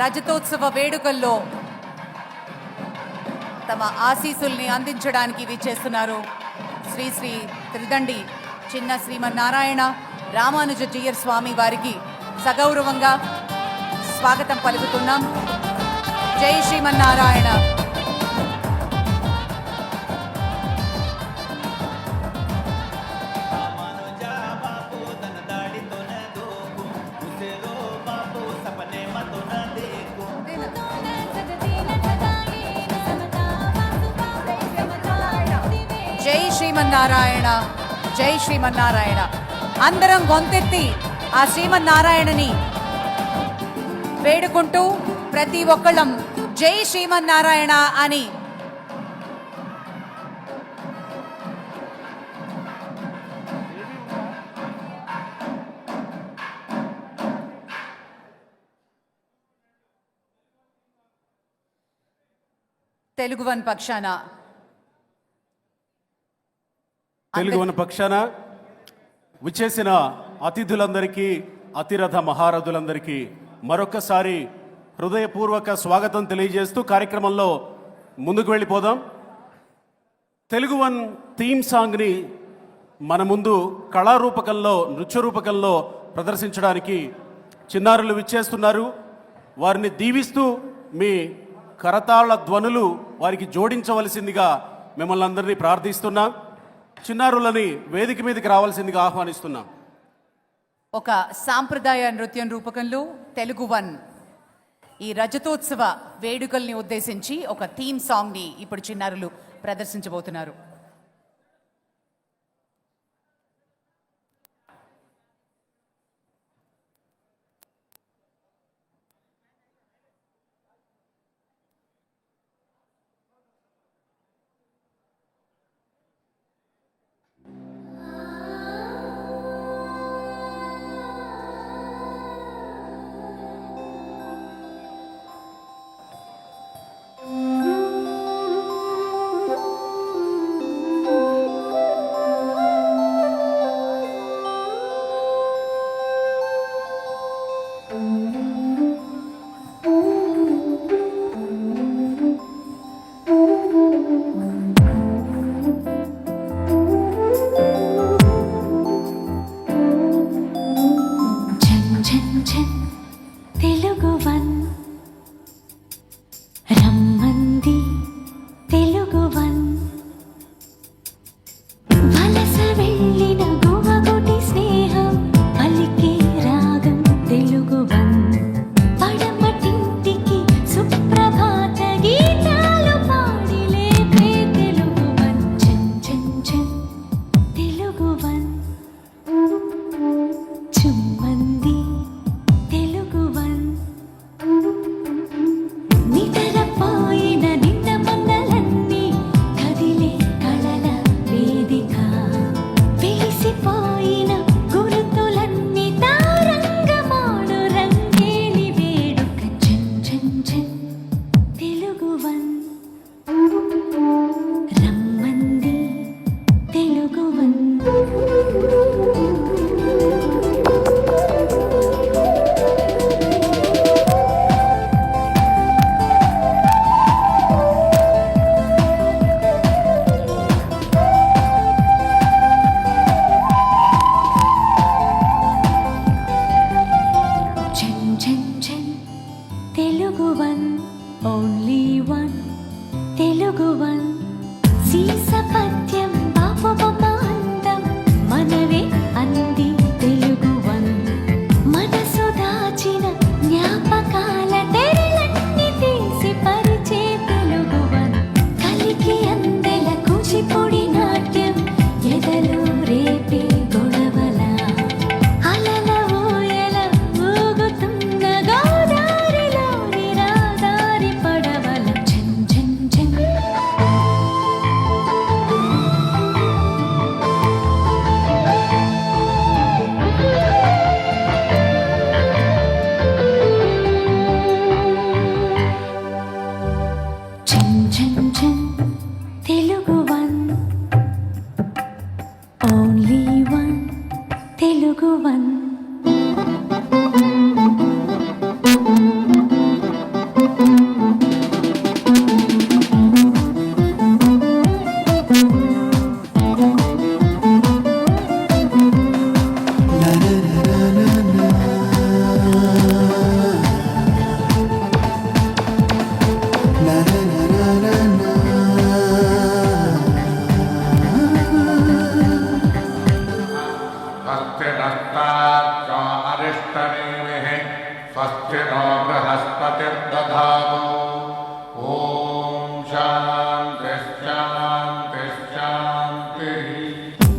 రజతోత్సవ వేడుకల్లో తమ ఆశీసుల్ని అందించడానికి విచ్చేస్తున్నారు శ్రీ శ్రీ త్రిదండి చిన్న శ్రీమన్నారాయణ రామానుజ జీయర్ స్వామి వారికి సగౌరవంగా స్వాగతం పలుకుతున్నాం. జై శ్రీమన్నారాయణ. శ్రీమన్నారాయణ. జై శ్రీమన్నారాయణ. అందరం గొంతెత్తి ఆ శ్రీమన్నారాయణని వేడుకుంటూ ప్రతి ఒక్కళ్ళం జై శ్రీమన్నారాయణ అని. తెలుగు వన్ పక్షాన తెలుగు మన పక్షాన విచ్చేసిన అతిథులందరికీ అతిరథ మహారథులందరికీ మరొకసారి హృదయపూర్వక స్వాగతం తెలియజేస్తూ కార్యక్రమంలో ముందుకు వెళ్ళిపోదాం. తెలుగు వన్ థీమ్ సాంగ్ని మన ముందు కళారూపకంలో నృత్య రూపకంలో ప్రదర్శించడానికి చిన్నారులు విచ్చేస్తున్నారు. వారిని దీవిస్తూ మీ కరతాళ ధ్వనులు వారికి జోడించవలసిందిగా మిమ్మల్ని అందరినీ ప్రార్థిస్తున్నాం. చిన్నారులని వేదిక మీదకి రావాల్సిందిగా ఆహ్వానిస్తున్నాం. ఒక సాంప్రదాయ నృత్యం రూపకంలో తెలుగు వన్. ఈ రజతోత్సవ వేడుకల్ని ఉద్దేశించి ఒక థీమ్ సాంగ్ని ఇప్పుడు చిన్నారులు ప్రదర్శించబోతున్నారు. and I'm వన్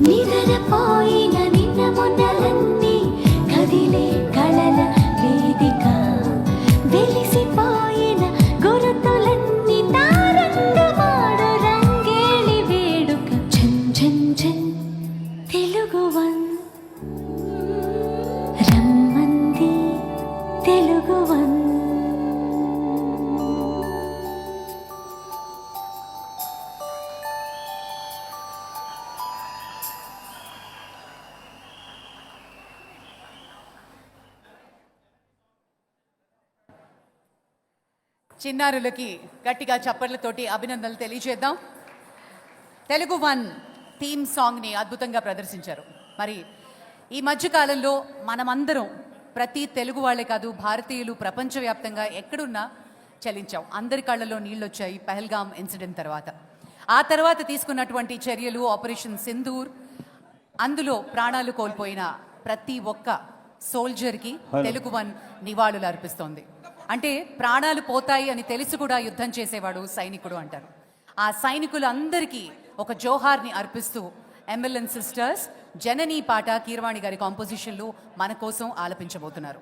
నిద్రపోయిన నిన్న మొన్నలన్నీ కదిలే కళల వేదిక. వెలిసిపోయిన గురుతులన్నీ తారంగమాడు రంగేళి వేడుక. ఝన్ ఝన్ ఝన్ తెలుగువన్ రమ్మంది చిన్నారులకి గట్టిగా చప్పట్లతోటి అభినందనలు తెలియజేద్దాం. తెలుగు వన్ థీమ్ సాంగ్ని అద్భుతంగా ప్రదర్శించారు. మరి ఈ మధ్య కాలంలో మనమందరం ప్రతి తెలుగు వాళ్ళే కాదు భారతీయులు ప్రపంచవ్యాప్తంగా ఎక్కడున్నా చలించాం. అందరి కళ్ళలో నీళ్ళు వచ్చాయి పహల్గామ్ ఇన్సిడెంట్ తర్వాత. ఆ తర్వాత తీసుకున్నటువంటి చర్యలు ఆపరేషన్ సింధూర్ అందులో ప్రాణాలు కోల్పోయిన ప్రతి ఒక్క సోల్జర్కి తెలుగు వన్ నివాళులు అర్పిస్తోంది అంటే ప్రాణాలు పోతాయి అని తెలిసి కూడా యుద్ధం చేసేవాడు సైనికుడు అంటారు. ఆ సైనికులందరికీ ఒక జోహార్ని అర్పిస్తూ ఎంఎల్ఎన్ సిస్టర్స్ జననీ పాట కీరవాణి గారి కాంపోజిషన్లు మన కోసం ఆలపించబోతున్నారు.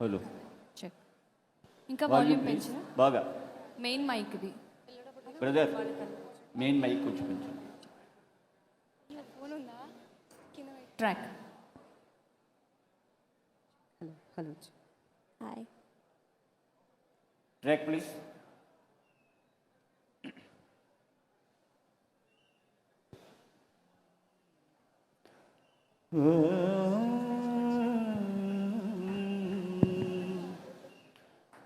హలో. చెక్ ఇంకా వాల్యూమ్ పెంచరా? బాగా. మెయిన్ మైక్ ఇది బ్రదర్ మెయిన్ మైక్ కొంచెం కొంచెం track hello hello hi track please oh